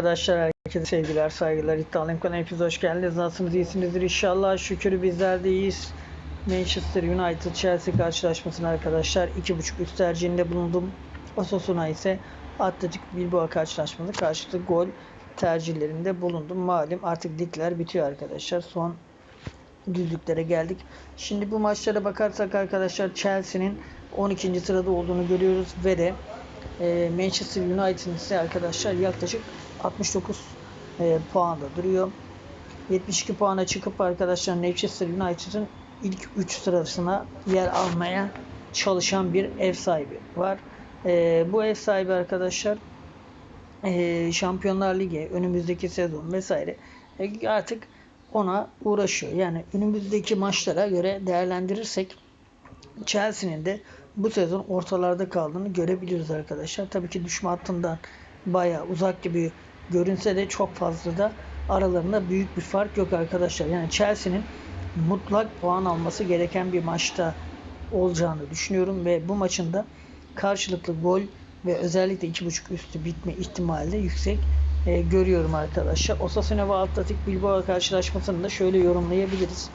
Arkadaşlar herkese sevgiler, saygılar. İddialıyım kanalına hepiniz hoş geldiniz. Nasılsınız, iyisinizdir inşallah. Şükür bizler de iyiyiz. Manchester United Chelsea karşılaşmasına arkadaşlar 2.5 üst tercihinde bulundum. Osasuna ise Atletik Bilbao karşılaşmasında karşılıklı gol tercihlerinde bulundum. Malum artık ligler bitiyor arkadaşlar. Son düzlüklere geldik. Şimdi bu maçlara bakarsak arkadaşlar Chelsea'nin 12. sırada olduğunu görüyoruz ve de e, Manchester United'ın ise arkadaşlar yaklaşık 69 e, puanda duruyor. 72 puana çıkıp arkadaşlar Manchester United'ın ilk 3 sırasına yer almaya çalışan bir ev sahibi var. E, bu ev sahibi arkadaşlar e, Şampiyonlar Ligi önümüzdeki sezon vesaire e, artık ona uğraşıyor. Yani önümüzdeki maçlara göre değerlendirirsek Chelsea'nin de bu sezon ortalarda kaldığını görebiliriz arkadaşlar. Tabii ki düşme hattından bayağı uzak gibi görünse de çok fazla da aralarında büyük bir fark yok arkadaşlar. Yani Chelsea'nin mutlak puan alması gereken bir maçta olacağını düşünüyorum ve bu maçın da karşılıklı gol ve özellikle 2.5 üstü bitme ihtimali de yüksek e, görüyorum arkadaşlar. Osasuna ve Atletik Bilbao karşılaşmasını da şöyle yorumlayabiliriz.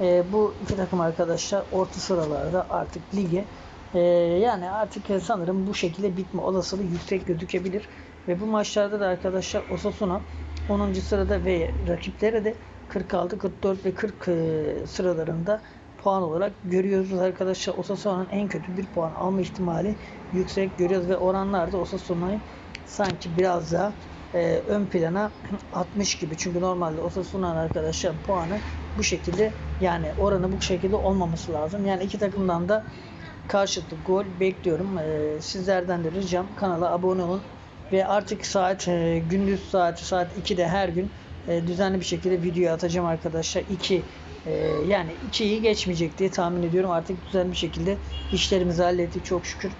E, bu iki takım arkadaşlar orta sıralarda artık ligi e, yani artık sanırım bu şekilde bitme olasılığı yüksek gözükebilir. Ve bu maçlarda da arkadaşlar Osasuna 10. sırada ve rakiplere de 46, 44 ve 40 e, sıralarında puan olarak görüyoruz arkadaşlar. Osasuna'nın en kötü bir puan alma ihtimali yüksek görüyoruz ve oranlarda Osasuna'yı sanki biraz daha e, ön plana atmış gibi. Çünkü normalde Osasuna'nın arkadaşlar puanı bu şekilde yani oranı bu şekilde olmaması lazım. Yani iki takımdan da karşılıklı gol bekliyorum. E, sizlerden de ricam kanala abone olun ve artık saat e, gündüz saat saat 2'de her gün e, düzenli bir şekilde video atacağım arkadaşlar. 2 e, yani 2'yi geçmeyecek diye tahmin ediyorum. Artık düzenli bir şekilde işlerimizi hallettik çok şükür.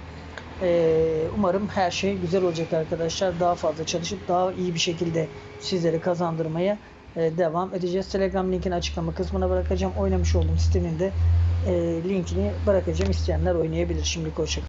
Umarım her şey güzel olacak arkadaşlar. Daha fazla çalışıp daha iyi bir şekilde sizleri kazandırmaya devam edeceğiz. Telegram linkini açıklama kısmına bırakacağım. Oynamış olduğum sitenin de e, linkini bırakacağım. İsteyenler oynayabilir. Şimdilik hoşçakalın.